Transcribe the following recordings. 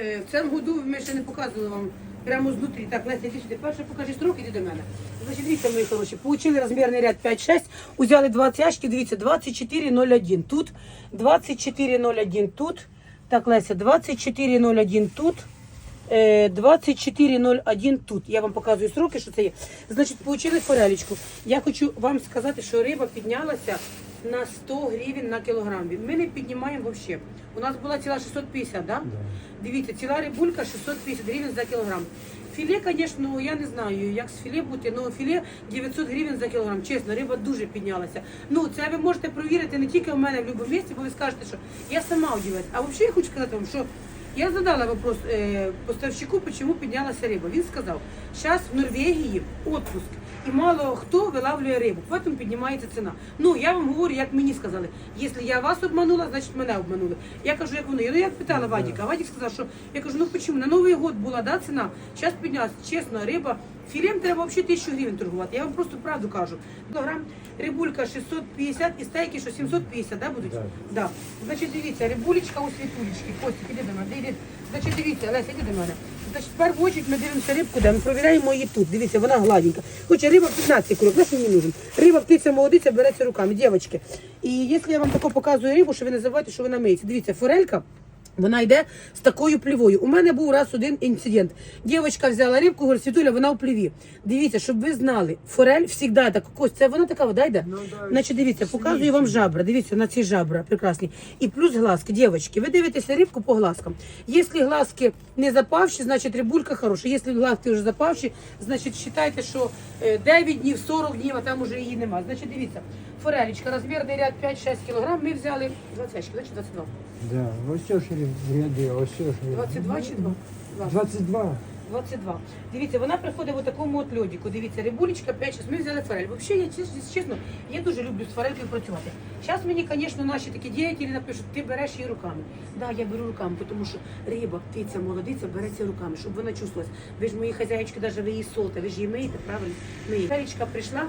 Е, В цьому году ми ще не показували вам прямо знутрі. Так, Леся, іди сюди. Перше покажи строк, іди до мене. Значить, дивіться, мої хороші, получили розмірний ряд 5-6, узяли 20 ящиків, дивіться, 24,01 тут, 24,01 тут. Так, Леся, 24,01 тут. е, 24,01 тут. Я вам показую сроки, що це є. Значить, получили форелечку. Я хочу вам сказати, що риба піднялася на 100 гривень на кілограм. Ми не піднімаємо взагалі. У нас була ціла 650, да? Дивіться, ціла рибулька 650 гривень за кілограм. Філе, звісно, я не знаю, як з філе бути, але філе 900 гривень за кілограм. Чесно, риба дуже піднялася. Ну, це ви можете провірити не тільки у мене в будь-якому місці, бо ви скажете, що я сама удивилась. А взагалі я хочу сказати вам, що я задала вопрос э, поставщику, почему піднялася риба. Він сказав, зараз в Норвегії отпуск, і мало хто вилавлює рибу, потім піднімається ціна. Ну, я вам говорю, як мені сказали, якщо я вас обманула, значить мене обманули. Я кажу, як вони. Ну, я питала Вадіка, а Вадік сказав, що я кажу, ну чому? На Новий год була да, ціна, зараз піднялася. Чесно, риба, філем треба взагалі тисячу гривень торгувати. Я вам просто правду кажу. Кілограм рибулька 650 і стейки, що 750, да, будуть? Да. Да. Значить, дивіться, рибулечка у світулечки. Костик, іди до мене, іди. Значить, дивіться, Леся, іди до мене. Значить, в першу очередь ми дивимося рибку, де ми провіряємо її тут. Дивіться, вона гладенька. Хоча риба 15 курок, наш мені нужен. Риба птиця молодиця береться руками, дівчатки. І якщо я вам тако показую рибу, що ви не забувайте, що вона миється. Дивіться, форелька. Вона йде з такою плівою. У мене був раз один інцидент. Дівчинка взяла рибку, говорить, Світуля, вона в пліві. Дивіться, щоб ви знали, форель завжди так, Кость, це вона така вода йде? Ну, да. Значить, дивіться, показую вам жабра. Дивіться, на ці жабра прекрасні. І плюс глазки, дівчатки. Ви дивитеся рибку по глазкам. Якщо глазки не запавші, значить рибулька хороша. Якщо глазки вже запавші, значить вважайте, що е, 9 днів, 40 днів, а там уже її нема. Значить, дивіться, форелечка, розмірний ряд 5-6 кг, ми взяли 20, значить 22. Да, ось що ж ряди, ось ж ряди. 22 чи 2? 22. 22. Дивіться, вона приходить в такому от льодіку. Дивіться, рибулечка 5 6 Ми взяли форель. Взагалі, я чесно, я дуже люблю з форелькою працювати. Зараз мені, звісно, наші такі діятелі напишуть, ти береш її руками. Так, да, я беру руками, тому що риба, птиця, молодиця береться руками, щоб вона чувствувалась. Ви ж мої хазяїчки, навіть ви її солите, ви ж її миєте, правильно? Миєте. Форелечка прийшла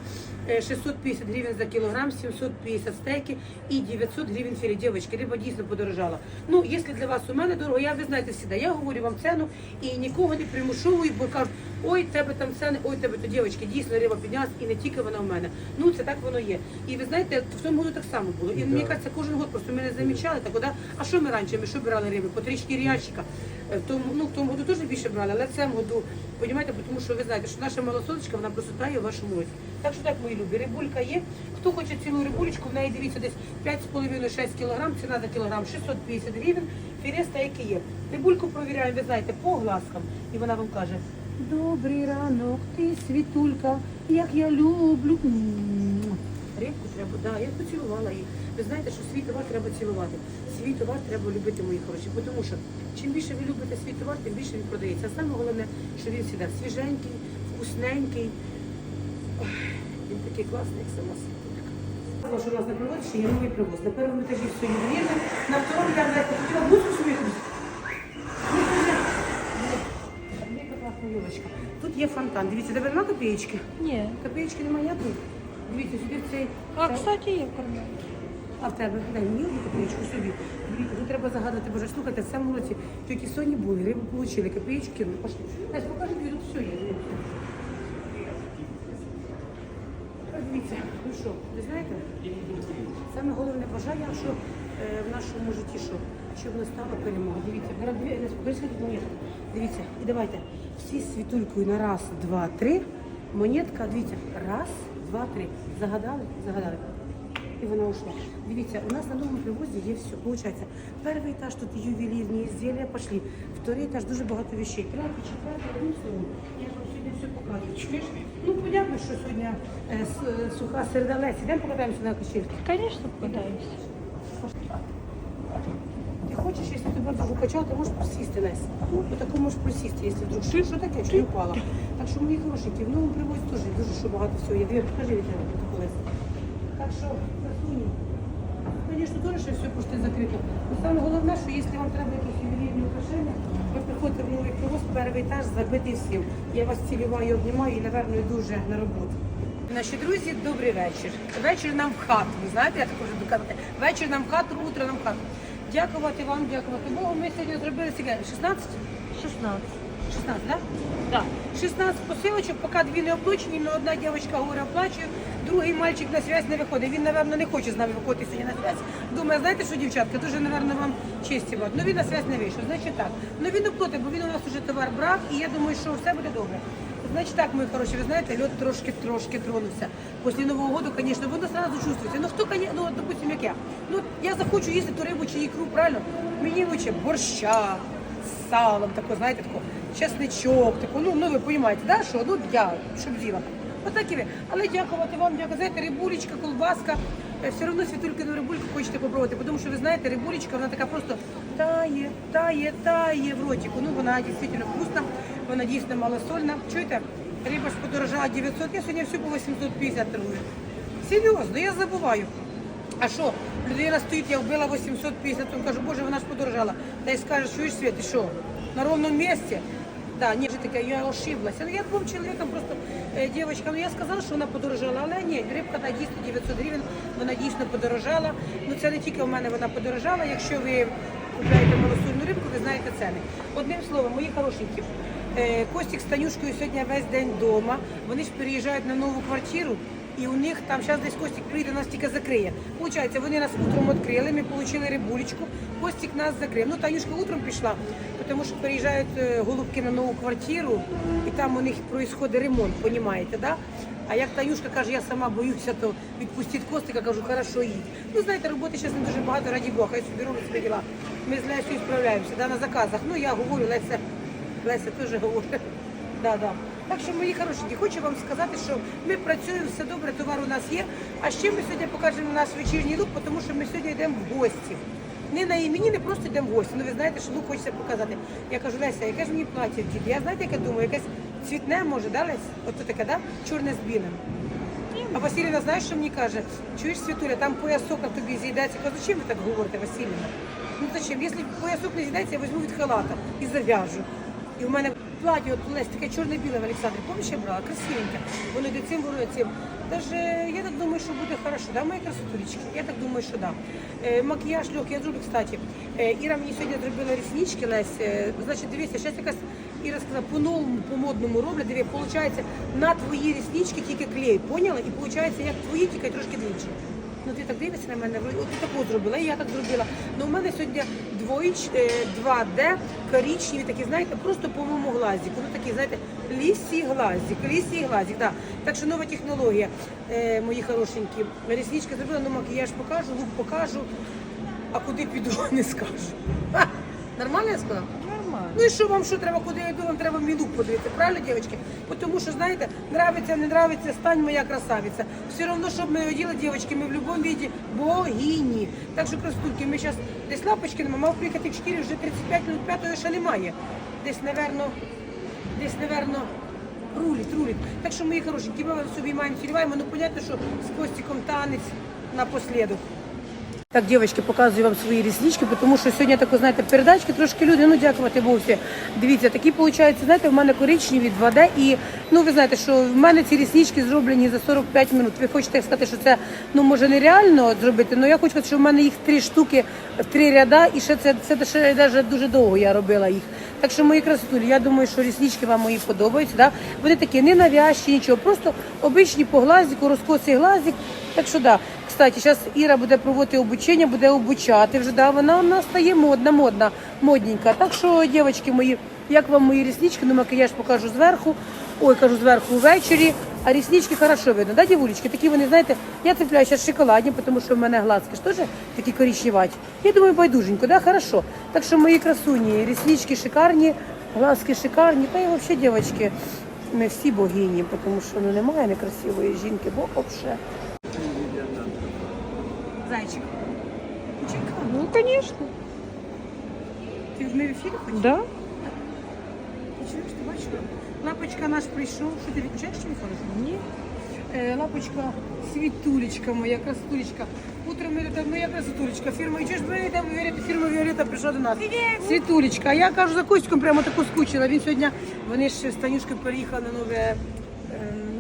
е, 650 гривень за кілограм, 750 стейки і 900 гривень філе. Дівчатки, риба дійсно подорожала. Ну, якщо для вас у мене дорого, я ви знаєте всі, я говорю вам ціну і нікого не примушовую, бо кажуть, ой, тебе там ціни, ой, тебе то дівчатки, дійсно риба піднялась, і не тільки вона в мене. Ну, це так воно є. І ви знаєте, в цьому году так само було. І мені кажеться, кожен год просто ми не замічали, так, да? а що ми раніше, ми що брали риби? По 3-4 ящика. Е, В тому, ну, в тому году теж більше брали, але в цьому году, розумієте, тому що ви знаєте, що наша малосолочка, вона просто тає в вашому році. Так що так, мої любі, рибулька є. Хто хоче цілу рибулечку, в неї дивіться десь 5,5-6 кілограм, ціна за кілограм 650 гривень, філе стейки є. Рибульку провіряємо, ви знаєте, по глазкам. І вона вам каже, добрий ранок, ти світулька, як я люблю. Рибку треба, да, я поцілувала її. Ви знаєте, що свій товар треба цілувати. Свій товар треба любити, мої хороші. Тому що чим більше ви любите свій товар, тим більше він продається. А саме головне, що він завжди свіженький, вкусненький. Він такий класний, як сама світулька. Що у нас на приводі ще є новий привоз. На першому етажі все ювелірне, на второму я навіть хотіла блузку собі купити. Яка класна юлочка. Тут є фонтан. Дивіться, де нема копієчки? Ні. Копієчки немає я тут. Дивіться, сюди в цей. А, кстати, є карман. А в тебе дай мені одну копієчку собі. Дивіться, тут треба загадувати, боже, слухайте, в цьому році тільки соні були, рибу отримали, копієчки, ну пошли. Настя, покажи, тут все є. дивіться. Ось Дивіться, ну що, ви знаєте, саме головне бажання, що е, в нашому житті, що, щоб настала перемога. Дивіться, дві, монетку. Дивіться, і давайте всі з світулькою на раз, два, три. Монетка, дивіться, раз, два, три. Загадали? Загадали. І вона ушла. Дивіться, у нас на новому привозі є все. Получається, перший етаж тут ювелірні ізделия пошли. Второй етаж дуже багато вещей. Третій, четвертий, одним словом. Я ж вам сьогодні все показую. Чуєш? Ну, понятно, що сьогодні е, с- суха середа Лесі. Йдемо покатаємося на качельки. Конечно, пытаюсь. Ти хочеш, якщо тебе вдруг укачав, ти можеш присісти Лесь. Ну, по такому можеш присісти, якщо вдруг що, що таке, що я впала. Так що мої хорошенькі, в новому привозі теж дуже що багато всього є. Двір, покажи від тебе таку Так що, красуні. Звісно, ще все пошти закрито. Но саме головне, що якщо вам треба якісь ювелірні украшення, ви приходите в новий привоз, перший етаж забитий всім. Я вас цілюваю, обнімаю і, напевно, йду вже на роботу. Наші друзі, добрий вечір. Вечір нам в хату. Ви знаєте, я також буду казати. Вечір нам в хату, утро нам в хату. Дякувати вам, дякувати Богу. Ми сьогодні зробили скільки? 16? 16. 16, так? Да. 16 посилочок, поки дві не оплачені, але одна дівчинка говорить, оплачує, другий мальчик на связь не виходить. Він, напевно, не хоче з нами виходити сьогодні на связь. Думає, знаєте що, дівчатка, дуже, напевно, вам честі вам. Ну він на связь не вийшов. Значить так. Ну він оплатить, бо він у нас уже товар брав, і я думаю, що все буде добре. Значить так, мої хороші, ви знаєте, льот трошки-трошки тронувся. Після Нового року, звісно, воно одразу чувствується. Ну хто, ну, допустим, як я. Ну, я захочу їсти ту рибу чи ікру, правильно? Мені лучше борща, з салом, тако, знаєте, тако, чесничок, тако, ну, ну ви розумієте, да, що, ну, я, щоб з'їла. Отак і. Але дякувати вам, дякую. Знаєте, рибулечка, колбаска, е, все одно світулькину рибульку хочете попробувати, тому що ви знаєте, рибулечка, вона така просто тає, тає, тає в ротику. Ну, вона дійсно вкусна, вона дійсно малосольна. Чуєте, риба ж подорожала 900, я сьогодні всю по 850 торгую. Серйозно, я забуваю. А що, людина стоїть, я вбила 850, він каже, боже, вона ж подорожала. Та й скаже, чуєш, Свет, ти що, на ровному місці? Да, ні, таке, я ошиблася. Ну, я двом чоловіком просто, е, дівчинка, ну я сказала, що вона подорожала, але ні, рибка та дійсно 900 гривень, вона дійсно подорожала. Ну це не тільки в мене вона подорожала, якщо ви купляєте малосольну рибку, ви знаєте ціни. Одним словом, мої хорошенькі, е, Костік з Танюшкою сьогодні весь день вдома, вони ж переїжджають на нову квартиру. І у них там зараз десь Костік прийде, нас тільки закриє. Получається, вони нас утром відкрили, ми отримали рибулечку, Костік нас закрив. Ну, Танюшка утром пішла, тому що переїжджають е, голубки на нову квартиру, і там у них відбувається ремонт, розумієте, да? А як Танюшка каже, я сама боюся, то відпустіть Костика, кажу, хорошо їдь. Ну, знаєте, роботи зараз не дуже багато, раді Бога, я собі роблю діла. Ми з Лесею справляємося, да, на заказах. Ну, я говорю, Леся, Леся теж говорить. Да, да. Так що, мої хорошенькі, хочу вам сказати, що ми працюємо, все добре, товар у нас є. А ще ми сьогодні покажемо наш вечірній лук, тому що ми сьогодні йдемо в гості. Не на імені, не просто йдемо в гості. Ну ви знаєте, що лук хочеться показати. Я кажу, Леся, яке ж мені плаття вдіти? Я знаєте, яке думаю, якесь цвітне може, да, Лесь? Ото таке, да? Чорне з білим. А Василіна, знаєш, що мені каже? Чуєш, Світуля, там поясок на тобі з'їдається. Кажу, зачем ви так говорите, Василіна? Ну зачем? Якщо поясок не з'їдається, я візьму від халата і зав'яжу. І в мене платі, от Лесь, таке чорне-біле в Олександрі. Помніш, я брала? Красивеньке. Воно йде цим, воно цим. Даже я так думаю, що буде хорошо, да, мої красотулечки? Я так думаю, що да. Е, макіяж легкий, я зроблю, кстати. Е, Іра мені сьогодні зробила ріснички, Лесь. Е, значить, дивіться, зараз якась Іра сказала, по-новому, по-модному роблять. Диви, виходить, на твої ріснички тільки клей, поняла? І виходить, як твої, тільки трошки двічі. Ну ти так дивишся на мене, от ти таку зробила, і я так зробила. Ну у мене сьогодні двоїч, е, 2D, коричневі, такі, знаєте, просто по моєму глазіку. Ну такі, знаєте, лісі глазик, лісі глазик, да. Так що нова технологія, е, мої хорошенькі. Ріснички зробила, ну макіяж покажу, лук покажу, а куди піду, не скажу. Ха, Нормально я сказала? Нормально. Ну і що вам що треба, куди я йду, вам треба мій лук подивитися, правильно, дівчатки? Тому що, знаєте, нравиться, не нравиться, стань моя красавиця. Все одно, щоб ми оділи, дівчатки, ми в будь-якому віді богині. Так що, красотульки, ми зараз десь лапочки нема, мав приїхати в 4, вже 35 минут, 5 ще немає. Десь, наверно, десь, напевно, рулить, рулить. Так що, мої хорошенькі, ми собі маємо цілюваємо, ну, понятно, що з Костіком танець напослідок. Так, дівчатки, показую вам свої ріснички, тому що сьогодні тако, знаєте, передачки трошки люди, ну дякувати Богу всі. Дивіться, такі виходить, знаєте, в мене коричневі 2D і ну ви знаєте, що в мене ці ріснички зроблені за 45 минут. Ви хочете сказати, що це ну може нереально зробити, але я хочу сказати, що в мене їх три штуки три ряда, і ще це, це ще навіть дуже довго я робила їх. Так що мої красотулі, я думаю, що ріснички вам мої подобаються. Да? Вони такі не навязчі, нічого, просто обичні по глазику, розкосий глазик. Так що да. Кстати, зараз Іра буде проводити обучення, буде обучати вже. Да, вона у нас стає модна, модна, модненька. Так що, дівчатки мої, як вам мої ріснички, ну макіяж покажу зверху. Ой, кажу зверху ввечері. А ріснички хорошо видно, да, дівулечки? Такі вони, знаєте, я цепляю зараз шоколадні, тому що в мене глазки ж теж такі коричневаті. Я думаю, байдуженько, да, хорошо. Так що мої красуні, ріснички шикарні, глазки шикарні. Та і взагалі, дівчатки, ми всі богині, тому що ну, немає некрасивої жінки, бо взагалі. Зайчик. Чекай, Ну, конечно. ти в в ефірі хочеш? Да. Ти чуєш, ти бачила? Лапочка наш прийшов. Що ти відключаєш телефон? Ні. Е, лапочка, світулечка моя, красотулечка. Утром ми там моя красотулечка. Фірма, і ж ми йдемо вірити, фірма Віолета прийшла до нас. Світулечка. А я кажу, за Костьком прямо таку скучила. Він сьогодні, вони ж з Танюшкою переїхали на нове, е,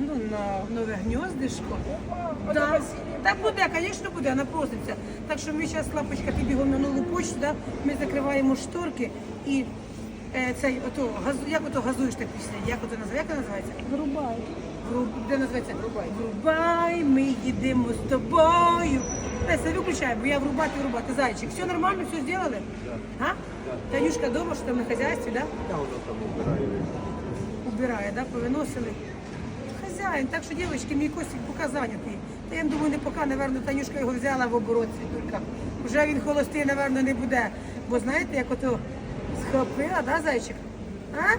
ну, на нове гніздишко. Да. Так буде, звісно, буде, вона проситься. Так що ми зараз, лапочка, ти бігом на нову почту, да? ми закриваємо шторки і е, цей, ото, газ, як ото газуєш так пісня, як ото називається, як вона називається? Врубай. Гру- Де називається? Врубай. Врубай, ми їдемо з тобою. Леся, виключай, бо я врубати, врубати. Зайчик, все нормально, все зробили? А? Танюшка дома, що там на хазяйстві, да? Я воно там убираю. Убирає, да? Повиносили. Хазяїн, так що, дівчатки, мій Костик поки зайнятий. Та я думаю, не поки, напевно, Танюшка його взяла в оборот світулька. Вже він холостий, напевно, не буде. Бо знаєте, як ото схопила, да, зайчик? А?